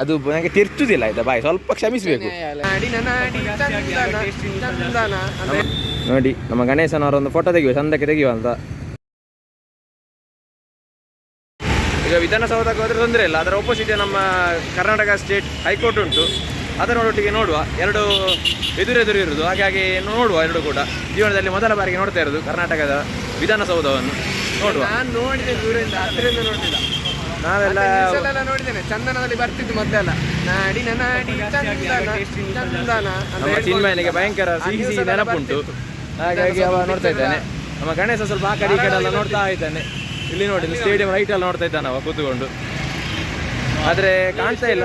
ಅದು ನನಗೆ ತಿರ್ತುದಿಲ್ಲ ಆಯ್ತಾ? ಬಾಯಿ. ಸ್ವಲ್ಪ ಕ್ಷಮಿಸಬೇಕು. ನಾಡಿ ನಮ್ಮ ಗಣೇಶನವರ ಒಂದು ಫೋಟೋ ತೆಗೆಯುವ ಚಂದಕ್ಕೆ ತೆಗೆಯುವ ಅಂತ. ಈಗ ವಿಧಾನಸೌಧಕ್ಕೆ ಹೋದ್ರೆ ತೊಂದರೆ ಇಲ್ಲ. ಅದರ ಒಪೋಸಿಟ್ ನಮ್ಮ ಕರ್ನಾಟಕ ಸ್ಟೇಟ್ ಹೈಕೋರ್ಟ್ ಉಂಟು. ಅದರೊಟ್ಟಿಗೆ ನೋಡುವ. ಎರಡು ಎದುರೆದುರು ಇರುವುದು. ಹಾಗಾಗಿ ನೋಡುವ ಎರಡು ಕೂಡ. ಜೀವನದಲ್ಲಿ ಮೊದಲ ಬಾರಿಗೆ ನೋಡ್ತಾ ಇರೋದು ಕರ್ನಾಟಕದ ವಿಧಾನಸೌಧವನ್ನು. ನೋಡುವ. ನಾನು ನೋಡಿದೆ ದೂರದಿಂದ ಅದರಿಂದ ನೋಡಿಲ್ಲ ನಾವೆಲ್ಲ ಎಲ್ಲ ನೋಡಿದ್ದೇನೆ. ಚಂದನದಲ್ಲಿ ಬರ್ತಿತ್ತು ಮೊದಲೆಲ್ಲ. ನಾಡಿನ ನಾಡಿ ಚಂದನ ಚಂದನ ನಮ್ಮ ಚಿನ್ಮಯನಿಗೆ ಭಯಂಕರ ಸಿಹಿ ಸಿಹಿ ನೆನಪುಂಟು. ಹಾಗಾಗಿ ಅವ ನೋಡ್ತಾ ಇದ್ದಾನೆ. ನಮ್ಮ ಗಣೇಶ ಸ್ವಲ್ಪ ಆ ಕಡೆ ಈ ಕಡೆ ಎಲ್ಲ ನೋಡ್ತಾ ಇದ್ದಾನೆ. ಇಲ್ಲಿ ನೋಡಿ ಸ್ಟೇಡಿಯಂ ರೈಟ್ ಅಲ್ಲಿ ನೋಡ್ತಾ ಇದ್ದಾನೆ ಅವ ಕೂತ್ಕೊಂಡು. ಆದ್ರೆ ಕಾಣ್ತಾ ಇಲ್ಲ.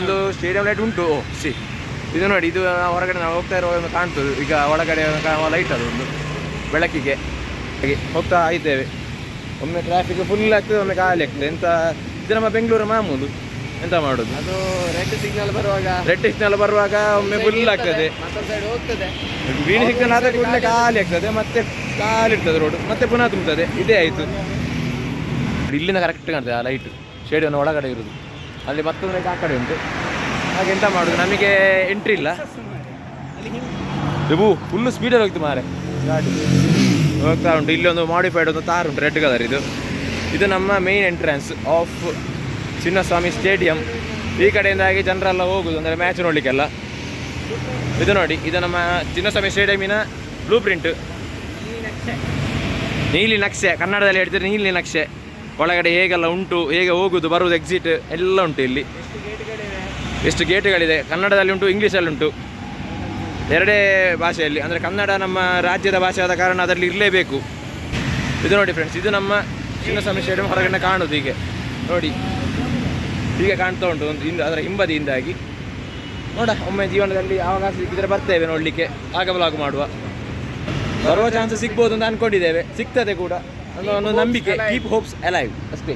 ಒಂದು ಸ್ಟೇಡಿಯಂ ಲೈಟ್ ಉಂಟು. ಓ ಸಿ. ಇದು ನೋಡಿ ಇದು ನಾವು ಹೊರಗಡೆ ನಾವು ಹೋಗ್ತಾ ಇರುವಾಗ ಕಾಣ್ತದೆ. ಈಗ ಒಳಗಡೆ ಲೈಟ್ ಅದು ಒಂದು ಬೆಳಕಿಗೆ. ಹಾಗೆ ಹೋಗ್ತಾ ಇದ್ದೇವೆ. ಒಮ್ಮೆ ಟ್ರಾಫಿಕ್ ಫುಲ್ ಆಗ್ತದೆ ಒಮ್ಮೆ ಖಾಲಿ ಆಗ್ತದೆ. ಎಂತ ಇದು ನಮ್ಮ ಬೆಂಗಳೂರು ಮಾಮೂಲು. ಎಂತ ಮಾಡುದು? ಅದು ರೆಡ್ ಸಿಗ್ನಲ್ ಬರುವಾಗ ರೆಡ್ ಸಿಗ್ನಲ್ ಬರುವಾಗ ಒಮ್ಮೆ ಫುಲ್ ಆಗ್ತದೆ. ಗ್ರೀನ್ ಸಿಗ್ನಲ್ ಆದ ಕೂಡಲೇ ಖಾಲಿ ಆಗ್ತದೆ ಮತ್ತೆ ಖಾಲಿ ಇರ್ತದೆ ರೋಡ್ ಮತ್ತೆ ಪುನಃ ತುಂಬುತ್ತದೆ ಇದೇ ಆಯ್ತು. ಇಲ್ಲಿಂದ ಕರೆಕ್ಟ್ ಕಾಣ್ತದೆ ಆ ಲೈಟ್ ಶೇಡಿಯನ್ನು ಒಳಗಡೆ ಇರುವುದು ಅಲ್ಲಿ ಮತ್ತೊಂದು ಲೈಟ್ ಆ ಕಡೆ ಉಂಟು. ಹಾಗೆ ಎಂತ ಮಾಡೋದು? ನಮಗೆ ಎಂಟ್ರಿ ಇಲ್ಲ. ಫುಲ್ ಸ್ಪೀಡಲ್ಲಿ ಹೋಗ್ತು ಮಾರೆ ಗಾಡಿ. ಹೋಗ್ತಾ ಉಂಟು. ಇಲ್ಲೊಂದು ಮಾಡಿಫೈಡ್ ಒಂದು ತಾರ್ ಉಂಟು ರೆಡ್ ಕಲರ್ ಇದು. ಇದು ನಮ್ಮ main entrance of Chinnaswamy stadium ಈ ಕಡೆಯಿಂದಾಗಿ ಜನರೆಲ್ಲ ಹೋಗುದು, ಅಂದರೆ ಮ್ಯಾಚ್ ನೋಡಲಿಕ್ಕೆಲ್ಲ. ಇದು ನೋಡಿ, ಇದು ನಮ್ಮ ಚಿನ್ನಸ್ವಾಮಿ ಸ್ಟೇಡಿಯಮಿನ ಬ್ಲೂ ಪ್ರಿಂಟ್ ನೀಲಿ ನಕ್ಷೆ, ಕನ್ನಡದಲ್ಲಿ ಹೇಳ್ತಾರೆ ನೀಲಿ ನಕ್ಷೆ. ಒಳಗಡೆ ಹೇಗೆಲ್ಲ ಉಂಟು, ಹೇಗೆ ಹೋಗುದು ಬರುವುದು ಎಕ್ಸಿಟ್ ಎಲ್ಲ ಉಂಟು ಇಲ್ಲಿ. ಎಷ್ಟು ಗೇಟ್ಗಳಿದೆ ಕನ್ನಡದಲ್ಲಿ ಉಂಟು ಇಂಗ್ಲೀಷಲ್ಲಿ ಉಂಟು. ಎರಡೇ ಭಾಷೆಯಲ್ಲಿ ಅಂದರೆ ಕನ್ನಡ ನಮ್ಮ ರಾಜ್ಯದ ಭಾಷೆ ಆದ ಕಾರಣ ಅದರಲ್ಲಿ ಇರಲೇಬೇಕು. ಇದು ನೋಡಿ ಫ್ರೆಂಡ್ಸ್ ಇದು ನಮ್ಮ ಚಿನ್ನ ಸ್ಟೇಡಿಯಂ ಹೊರಗಡೆ ಕಾಣುದು ಹೀಗೆ. ನೋಡಿ ಹೀಗೆ ಕಾಣ್ತಾ ಉಂಟು ಒಂದು ಹಿಂದೆ ಅದರ ಹಿಂಬದಿಯಿಂದಾಗಿ. ನೋಡ ಒಮ್ಮೆ ಜೀವನದಲ್ಲಿ ಅವಕಾಶ ಸಿಕ್ಕಿದ್ರೆ ಬರ್ತೇವೆ ನೋಡಲಿಕ್ಕೆ. ಆಗ ಬ್ಲಾಗ್ ಮಾಡುವ. ಬರುವ ಚಾನ್ಸ್ ಸಿಗ್ಬೋದು ಅಂತ ಅನ್ಕೊಂಡಿದ್ದೇವೆ. ಸಿಗ್ತದೆ ಕೂಡ. ಅನ್ನೋ ಒಂದು ನಂಬಿಕೆ. ಕೀಪ್ ಹೋಪ್ಸ್ ಅಲೈವ್ ಅಷ್ಟೇ.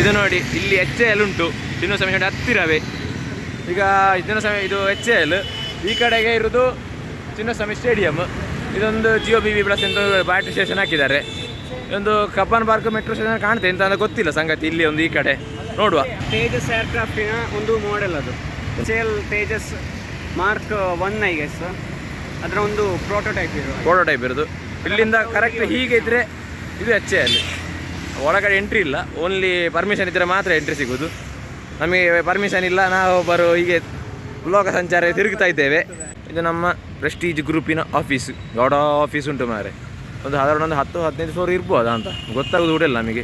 ಇದು ನೋಡಿ ಇಲ್ಲಿ ಎಚ್ ಎಲ್ ಉಂಟು. ಚಿನ್ನ ಸಮಯ ಹತ್ತಿರವೇ. ಈಗ ಚಿನ್ನಸ್ವಾಮಿ ಇದು ಎಚ್ ಎಲ್ ಈ ಕಡೆಗೆ ಇರೋದು ಚಿನ್ನಸ್ವಾಮಿ ಸ್ಟೇಡಿಯಂ. ಇದೊಂದು ಜಿಯೋ ಬಿ ವಿ ಪ್ಲಸ್ ಎಂದು ಬ್ಯಾಟ್ರಿ ಸ್ಟೇಷನ್ ಹಾಕಿದ್ದಾರೆ. ಒಂದು ಕಬ್ಬನ್ ಪಾರ್ಕ್ ಮೆಟ್ರೋ ಸ್ಟೇಷನ್ ಕಾಣ್ತೆ ಅಂತ ಅಂದ್ರೆ ಗೊತ್ತಿಲ್ಲ ಸಂಗತಿ. ಇಲ್ಲಿ ಒಂದು ಈ ಕಡೆ ನೋಡುವ. ತೇಜಸ್ ಏರ್ಕ್ರಾಫ್ಟಿನ ಒಂದು ಮಾಡೆಲ್ ಅದು. Sale Tejas mark one I guess ಅದರ ಒಂದು ಪ್ರೋಟೋಟೈಪ್ ಇರೋದು ಪ್ರೋಟೋಟೈಪ್ ಇರೋದು ಇಲ್ಲಿಂದ ಕರೆಕ್ಟ್ ಹೀಗೆ ಇದ್ರೆ ಇದು ಎಚ್ ಅಲ್ಲಿ. ಒಳಗಡೆ ಎಂಟ್ರಿ ಇಲ್ಲ. ಓನ್ಲಿ ಪರ್ಮಿಷನ್ ಇದ್ದರೆ ಮಾತ್ರ ಎಂಟ್ರಿ ಸಿಗೋದು ನಮಗೆ ಪರ್ಮಿಷನ್ ಇಲ್ಲ. ನಾವು ಬರೋ ಹೀಗೆ ಲೋಕ ಸಂಚಾರ ತಿರುಗ್ತಾ ಇದ್ದೇವೆ. ಇದು ನಮ್ಮ ಪ್ರೆಸ್ಟೀಜ್ ಗ್ರೂಪಿನ ಆಫೀಸ್ ದೊಡ್ಡ ಆಫೀಸ್ ಉಂಟು ಮಾರೆ ಒಂದು ಸಾಧಾರಣ ಒಂದು ಹತ್ತು, ಹದಿನೈದು ಸಾವಿರ ಇರ್ಬೋದಾ ಅಂತ. ಗೊತ್ತಾಗೋದು ಕೂಡ ನಮಗೆ.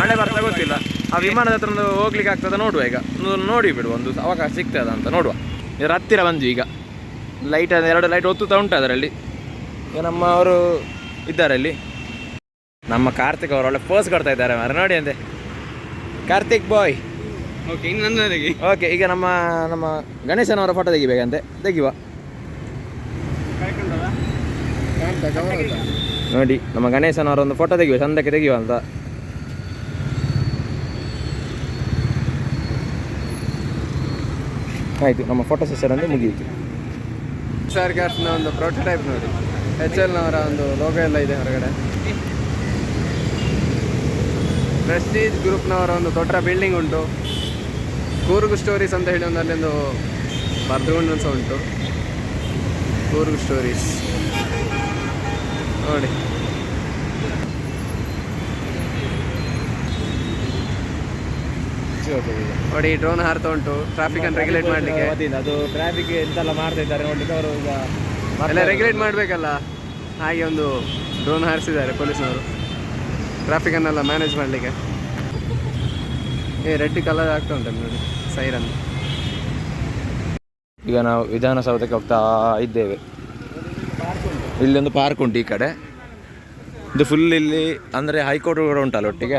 ಮಳೆ ಬರ್ತಾ ಗೊತ್ತಿಲ್ಲ. ಆ ವಿಮಾನದ ಹತ್ರ ಒಂದು ಹೋಗ್ಲಿಕ್ಕೆ ಆಗ್ತದ ನೋಡುವ ಈಗ. ನೋಡಿ ಬಿಡು ಒಂದು ಅವಕಾಶ ಸಿಗ್ತದ ಅಂತ ನೋಡುವ. ಇದರ ಹತ್ತಿರ ಬಂದು ಈಗ. ಲೈಟ್ ಎರಡು ಲೈಟ್ ಒತ್ತುತ್ತಾ ಉಂಟು ಅದರಲ್ಲಿ. ಈಗ ನಮ್ಮ ಅವರು ಇದ್ದಾರೆ ಅಲ್ಲಿ ನಮ್ಮ ಕಾರ್ತಿಕ್ ಅವರು ಒಳ್ಳೆ ಪೋಸ್ ಕೊಡ್ತಾ ಇದ್ದಾರೆ ಮಾರೆ ನೋಡಿ ಅಂತೆ. ಕಾರ್ತಿಕ್ ಬಾಯ್ ಓಕೆ ಇನ್ನು ತೆಗಿ ಓಕೆ ಈಗ ನಮ್ಮ ನಮ್ಮ ಗಣೇಶನವರ ಫೋಟೋ ತೆಗಿಬೇಕಂತೆ. ತೆಗಿವ ನೋಡಿ ನಮ್ಮ ಗಣೇಶನವರ ಒಂದು ಫೋಟೋ ತೆಗಿವ ಚಂದಕ್ಕೆ ತೆಗಿವ ಅಂತ. ಆಯಿತು ನಮ್ಮ ಫೋಟೋ ಸೆಷನ್ ಅಂದ್ರೆ ಮುಗಿಯಿತು. ಸರ್ಕಾರ್ಸ್ನ ಒಂದು ಪ್ರೋಟೋಟೈಪ್ ನೋಡಿ. ಎಚ್ ಎಲ್ ನವರ ಒಂದು ಲೋಗೋ ಎಲ್ಲ ಇದೆ ಹೊರಗಡೆ. ಪ್ರೆಸ್ಟೀಜ್ ಗ್ರೂಪ್ನವರ ಒಂದು ದೊಡ್ಡ ಬಿಲ್ಡಿಂಗ್ ಉಂಟು. ಕೂರ್ಗ್ ಸ್ಟೋರೀಸ್ ಅಂತ ಹೇಳಿ ಒಂದು ಅಲ್ಲೊಂದು ಬರೆದುಕೊಂಡು ಸಹ ಉಂಟು. ಕೂರ್ಗ್ ಸ್ಟೋರೀಸ್ ನೋಡಿ. ನೋಡಿ ಡ್ರೋನ್ ಹಾರ್ತಾ ಉಂಟು. ಟ್ರಾಫಿಕ್ ಅನ್ನು ರೆಗ್ಯುಲೇಟ್ ಮಾಡಲಿಕ್ಕೆ. ಅದು ಟ್ರಾಫಿಕ್ ಎಂತೆಲ್ಲ ಮಾಡ್ತಾ ಇದ್ದಾರೆ ನೋಡ್ಲಿಕ್ಕೆ ಅವರು ಈಗ ಎಲ್ಲ ರೆಗ್ಯುಲೇಟ್ ಮಾಡಬೇಕಲ್ಲ. ಹಾಗೆ ಒಂದು ಡ್ರೋನ್ ಹಾರಿಸಿದ್ದಾರೆ ಪೊಲೀಸ್ನವರು. ಟ್ರಾಫಿಕನ್ನೆಲ್ಲ ಮ್ಯಾನೇಜ್ ಮಾಡಲಿಕ್ಕೆ. ಏ ರೆಡ್ ಕಲರ್ ಆಗ್ತಾ ಉಂಟು ನೋಡಿ ಸೈರನ್ ಈಗ ನಾವು ವಿಧಾನಸೌಧಕ್ಕೆ ಹೋಗ್ತಾ ಇದ್ದೇವೆ. ಇಲ್ಲೊಂದು ಪಾರ್ಕ್ ಉಂಟು ಈ ಕಡೆ. ಇದು ಫುಲ್ ಇಲ್ಲಿ ಅಂದರೆ ಹೈಕೋರ್ಟ್ ಕೂಡ ಉಂಟಲ್ಲ ಒಟ್ಟಿಗೆ.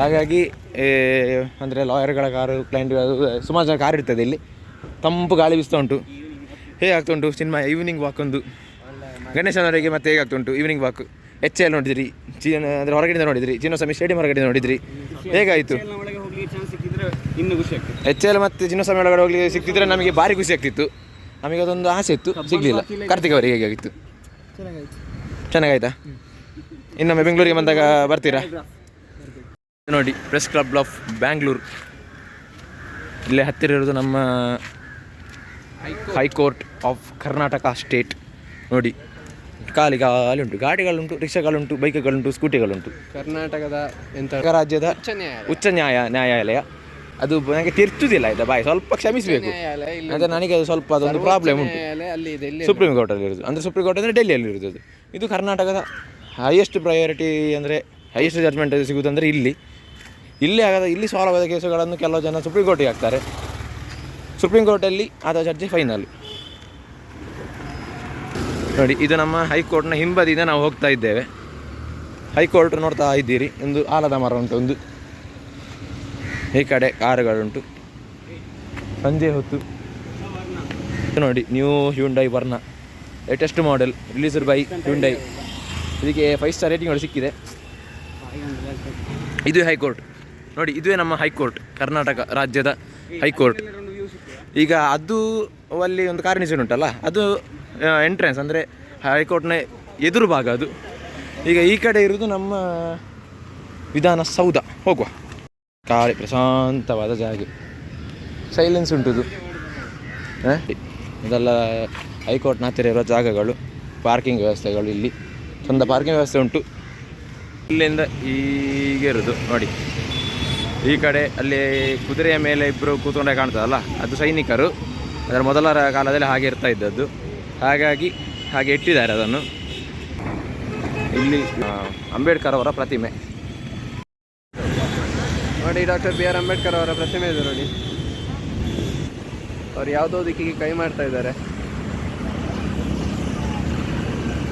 ಹಾಗಾಗಿ ಅಂದರೆ ಲಾಯರ್ಗಳ ಕಾರು ಕ್ಲೈಂಟ್ ಸುಮಾರು ಜನ ಕಾರ್ ಇರ್ತದೆ ಇಲ್ಲಿ. ತಂಪು ಗಾಳಿ ಬೀಸ್ತಾ ಉಂಟು. ಹೇಗೆ ಆಗ್ತಾ ಉಂಟು ಸಿನಿಮಾ ಈವ್ನಿಂಗ್ ವಾಕ್ ಒಂದು. ಗಣೇಶನವರಿಗೆ ಮತ್ತೆ ಹೇಗೆ ಆಗ್ತಾ ಉಂಟು? ಈವ್ನಿಂಗ್ ವಾಕ್ ಎಚ್ ಎಲ್ ನೋಡಿದ್ರಿ? ಚೀನ, ಅಂದರೆ ಹೊರಗಡೆಯಿಂದ ನೋಡಿದ್ರಿ? ಸ್ವಾಮಿ ಸ್ಟೇಡಿಯಂ ಹೊರಗಡೆ ನೋಡಿದ್ರಿ? ಹೇಗಾಯಿತು ಒಳಗೆ ಹೋಗ್ಲಿಕ್ಕೆ ಚಾನ್ಸ್ ಸಿಕ್ಕಿದ್ರೆ ಇನ್ನೂ ಖುಷಿ ಆಗ್ತಿತ್ತು. ಎಚ್ ಎಲ್ ಮತ್ತು ಚಿನ್ನಸ್ವಾಮಿ ಒಳಗಡೆ ಹೋಗ್ಲಿಕ್ಕೆ ಸಿಕ್ತಿದ್ರೆ ನಮಗೆ ಭಾರಿ ಖುಷಿ ಆಗ್ತಿತ್ತು. ನಮಗೆ ಅದೊಂದು ಆಸೆ ಇತ್ತು. ಸಿಗಲಿಲ್ಲ. ಕಾರ್ತಿಕ್ ಅವರಿಗೆ ಹೇಗಾಗಿತ್ತು? ಚೆನ್ನಾಗಾಯ್ತಾ. ಇನ್ನೊಮ್ಮೆ ಬೆಂಗಳೂರಿಗೆ ಬಂದಾಗ ಬರ್ತೀರಾ? ನೋಡಿ ಪ್ರೆಸ್ ಕ್ಲಬ್ ಆಫ್ ಬ್ಯಾಂಗ್ಳೂರ್. ಇಲ್ಲೇ ಹತ್ತಿರ ಇರೋದು ನಮ್ಮ ಹೈಕೋರ್ಟ್. Of Karnataka state. ನೋಡಿ ಖಾಲಿ ಖಾಲಿ ಉಂಟು. ಗಾಡಿಗಳುಂಟು ರಿಕ್ಷಾಗಳುಂಟು ಬೈಕ್ಗಳುಂಟು ಸ್ಕೂಟಿಗಳುಂಟು. ಕರ್ನಾಟಕದ ಎಂತ? ರಾಜ್ಯದ ಉಚ್ಚ ನ್ಯಾಯ ಉಚ್ಚ ನ್ಯಾಯ ನ್ಯಾಯಾಲಯ. ಅದು ನನಗೆ ತಿರ್ಚುದಿಲ್ಲ ಆಯ್ತಾ? ಬಾಯ್ ಸ್ವಲ್ಪ ಕ್ಷಮಿಸಬೇಕು. ಅಂದ್ರೆ ಅಂದರೆ ನನಗೆ ಅದು ಸ್ವಲ್ಪ ಅದೊಂದು ಪ್ರಾಬ್ಲಮ್ ಉಂಟು. ಅಲ್ಲಿ ಸುಪ್ರೀಂ ಕೋರ್ಟಲ್ಲಿ ಇರೋದು. ಅಂದರೆ ಸುಪ್ರೀಂ ಕೋರ್ಟ್ ಅಂದರೆ ಡೆಲ್ಲಿಯಲ್ಲಿ ಇರೋದು. ಇದು ಕರ್ನಾಟಕದ ಹೈಯೆಸ್ಟ್ ಪ್ರಯಾರಿಟಿ ಅಂದರೆ ಹೈಯೆಸ್ಟ್ ಜಡ್ಜ್ಮೆಂಟ್ ಸಿಗುವುದಂದರೆ ಇಲ್ಲಿ. ಇಲ್ಲಿ ಆಗದ ಇಲ್ಲಿ ಸಾಲ್ವ್ ಆದ ಕೇಸುಗಳನ್ನು ಕೆಲವು ಜನ ಸುಪ್ರೀಂ ಕೋರ್ಟಿಗೆ ಹಾಕ್ತಾರೆ. ಸುಪ್ರೀಂ ಕೋರ್ಟಲ್ಲಿ ಆದ ಜಡ್ಜಿ ಫೈನಲ್ ನೋಡಿ ಇದು ನಮ್ಮ ಹೈಕೋರ್ಟ್ನ ಹಿಂಬದಿಯಿಂದ ನಾವು ಹೋಗ್ತಾ ಇದ್ದೇವೆ. ಹೈಕೋರ್ಟ್ ನೋಡ್ತಾ ಇದ್ದೀರಿ. ಒಂದು ಆಲದ ಮರ ಉಂಟು ಒಂದು. ಈ ಕಡೆ ಕಾರುಗಳುಂಟು. ಸಂಜೆ ಹೊತ್ತು. ನೋಡಿ new Hyundai Verna latest model released by Hyundai ಇದಕ್ಕೆ ಫೈವ್ ಸ್ಟಾರ್ ರೇಟಿಂಗ್ ಸಿಕ್ಕಿದೆ. ಇದು ಹೈಕೋರ್ಟ್. ನೋಡಿ ಇದುವೇ ನಮ್ಮ ಹೈಕೋರ್ಟ್ ಕರ್ನಾಟಕ ರಾಜ್ಯದ ಹೈಕೋರ್ಟ್. ಈಗ ಅದು ಅಲ್ಲಿ ಒಂದು ಕಾರಣ ಉಂಟಲ್ಲ ಅದು ಎಂಟ್ರೆನ್ಸ್ ಅಂದರೆ ಹೈಕೋರ್ಟ್ನ ಎದುರು ಭಾಗ ಅದು. ಈಗ ಈ ಕಡೆ ಇರೋದು ನಮ್ಮ ವಿಧಾನಸೌಧ. ಹೋಗುವ. ಖಾಲಿ ಪ್ರಶಾಂತವಾದ ಜಾಗ. ಸೈಲೆನ್ಸ್ ಉಂಟು ಹ? ಇದೆಲ್ಲ ಹೈಕೋರ್ಟ್ನ ಹತ್ತಿರ ಇರೋ ಜಾಗಗಳು ಪಾರ್ಕಿಂಗ್ ವ್ಯವಸ್ಥೆಗಳು ಇಲ್ಲಿ. ಚಂದ ಪಾರ್ಕಿಂಗ್ ವ್ಯವಸ್ಥೆ ಉಂಟು. ಇಲ್ಲಿಂದ ಹೀಗೆ ಇರೋದು ನೋಡಿ. ಈ ಕಡೆ ಅಲ್ಲಿ ಕುದುರೆಯ ಮೇಲೆ ಇಬ್ಬರು ಕೂತ್ಕೊಂಡೆ ಕಾಣ್ತದಲ್ಲ ಅದು ಸೈನಿಕರು. ಅದರ ಮೊದಲ ಕಾಲದಲ್ಲಿ ಹಾಗೆ ಇರ್ತಾ ಇದ್ದದ್ದು. ಹಾಗಾಗಿ ಹಾಗೆ ಇಟ್ಟಿದ್ದಾರೆ ಅದನ್ನು. ಇಲ್ಲಿ ಅಂಬೇಡ್ಕರ್ ಅವರ ಪ್ರತಿಮೆ. ನೋಡಿ ಡಾಕ್ಟರ್ ಬಿ ಆರ್ ಅಂಬೇಡ್ಕರ್ ಅವರ ಪ್ರತಿಮೆ ಇದೆ ನೋಡಿ. ಅವ್ರು ಯಾವುದೋ ದಿಕ್ಕಿಗೆ ಕೈ ಮಾಡ್ತಾ ಇದ್ದಾರೆ.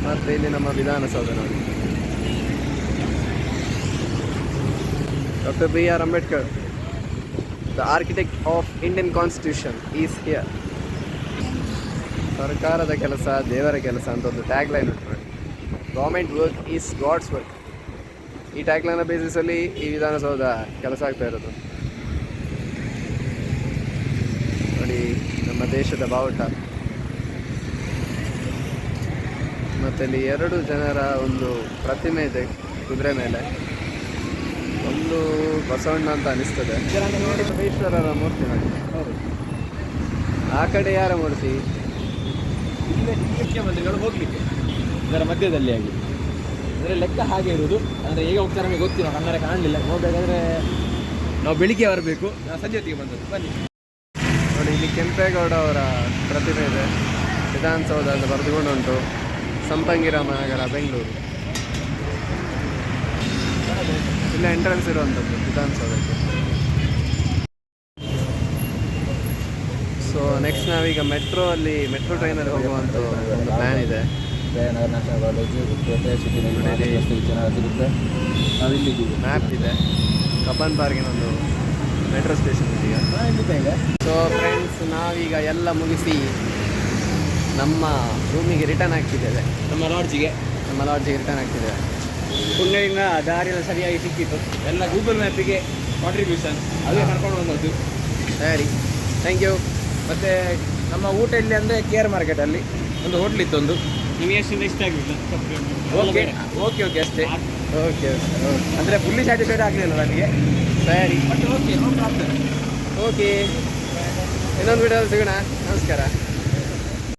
ಮತ್ತೆ ಇಲ್ಲಿ ನಮ್ಮ ವಿಧಾನಸೌಧ ನೋಡಿ. Doctor B R Ambedkar, the architect of Indian constitution is here. ಸರ್ಕಾರದ ಕೆಲಸ, ದೇವರ ಕೆಲಸ ಅಂತ ಒಂದು ಟ್ಯಾಗ್ ಲೈನ್ ಉಂಟು government work is God's work. ಈ ಟ್ಯಾಗ್ಲೈನ್ ಬೇಸಿಸಲ್ಲಿ ಈ ವಿಧಾನಸೌಧ ಕೆಲಸ ಆಗ್ತಾ ಇರೋದು. ನೋಡಿ, ನಮ್ಮ ದೇಶದ ಬಾವುಟ. ಮತ್ತೆ ಇಲ್ಲಿ ಎರಡು ಜನರ ಒಂದು ಪ್ರತಿಮೆ ಇದೆ ಕುದುರೆ ಮೇಲೆ. ಒಂದು ಬಸವಣ್ಣ ಅಂತ ಅನಿಸ್ತದೆ. ಈಶ್ವರರ ಮೂರ್ತಿ ನೋಡಿ. ಆ ಕಡೆ ಯಾರ ಮೂರ್ತಿ? ಮುಖ್ಯಮಂತ್ರಿಗಳು ಹೋಗ್ಲಿಕ್ಕೆ. ಇದರ ಮಧ್ಯದಲ್ಲಿ ಆಗಿ ಅಂದರೆ ಲೆಕ್ಕ ಹಾಗೆ ಇರುವುದು. ಅಂದರೆ ಹೇಗೆ ಹೋಗ್ತಾರೆ ನಮಗೆ ಗೊತ್ತಿಲ್ಲ, ಕನ್ನಡ ಕಾಣಲಿಲ್ಲ. ನೋಡಬೇಕಾದ್ರೆ ನಾವು ಬೆಳಿಗ್ಗೆ ಬರಬೇಕು. ನಾವು ಸಂಜೆ ಹೊತ್ತಿಗೆ ಬಂದದ್ದು. ಬನ್ನಿ. ನೋಡಿ, ಇಲ್ಲಿ ಕೆಂಪೇಗೌಡ ಅವರ ಪ್ರತಿಮೆ ಇದೆ. ವಿಧಾನಸೌಧ ಅಂತ ಬರೆದುಕೊಂಡುಂಟು. ಸಂಪಂಗಿರಾಮ ನಗರ ಬೆಂಗಳೂರು. ಇಲ್ಲ ಎಂಟ್ರೆನ್ಸ್ ಇರುವಂಥದ್ದು, ವಿಧಾನಸೌಧಕ್ಕೆ. ಸೊ ನೆಕ್ಸ್ಟ್ ನಾವೀಗ ಮೆಟ್ರೋ ಅಲ್ಲಿ ಮೆಟ್ರೋ ಟ್ರೈನಲ್ಲಿ ಹೋಗುವಂಥ ಒಂದು ಪ್ಲ್ಯಾನ್ ಇದೆ. ಜಯನಗರ ನ್ಯಾಷನಲ್ ಕಾಲೇಜು ಸಿಗುತ್ತೆ ನಾವು ಇಲ್ಲಿದ್ದೀವಿ ಮ್ಯಾಪ್ ಇದೆ. ಕಬ್ಬನ್ ಪಾರ್ಕಿನ ಒಂದು ಮೆಟ್ರೋ ಸ್ಟೇಷನ್ ಇದೀಗ ಸೊ ಫ್ರೆಂಡ್ಸ್ ನಾವೀಗ ಎಲ್ಲ ಮುಗಿಸಿ ನಮ್ಮ ರೂಮಿಗೆ ರಿಟರ್ನ್ ಆಗ್ತಿದ್ದೇವೆ. ನಮ್ಮ ಲಾಡ್ಜಿಗೆ ನಮ್ಮ ಲಾಡ್ಜಿಗೆ ರಿಟರ್ನ್ ಆಗ್ತಿದ್ದೇವೆ. ಪುಣ್ಯದಿಂದ ದಾರಿಯೆಲ್ಲ ಸರಿಯಾಗಿ ಸಿಕ್ಕಿತ್ತು. ಎಲ್ಲ ಗೂಗಲ್ ಮ್ಯಾಪಿಗೆ ಕಾಂಟ್ರಿಬ್ಯೂಷನ್ ಅದೇ ಕರ್ಕೊಂಡು ಬಂದದ್ದು. ಸರಿ. ಥ್ಯಾಂಕ್ ಯು ಮತ್ತು ನಮ್ಮ ಊಟ ಇಲ್ಲಿ ಅಂದರೆ ಕೇರ್ ಮಾರ್ಕೆಟಲ್ಲಿ ಒಂದು ಹೋಟ್ಲಿತ್ತೊಂದು ಇತ್ತು ಒಂದು ನಿಮಗೆ ಇಷ್ಟ ಓಕೆ ಓಕೆ ಅಷ್ಟೇ. ಓಕೆ ಓಕೆ ಅಂದರೆ ಫುಲ್ಲಿ ಸ್ಯಾಟಿಸ್ಫೈಡ್ ಆಗಲಿಲ್ಲ ನನಗೆ ಸರಿ. ಓಕೆ ಓಕೆ ಇನ್ನೊಂದು ವಿಡಿಯೋ ಸಿಗೋಣ. ನಮಸ್ಕಾರ.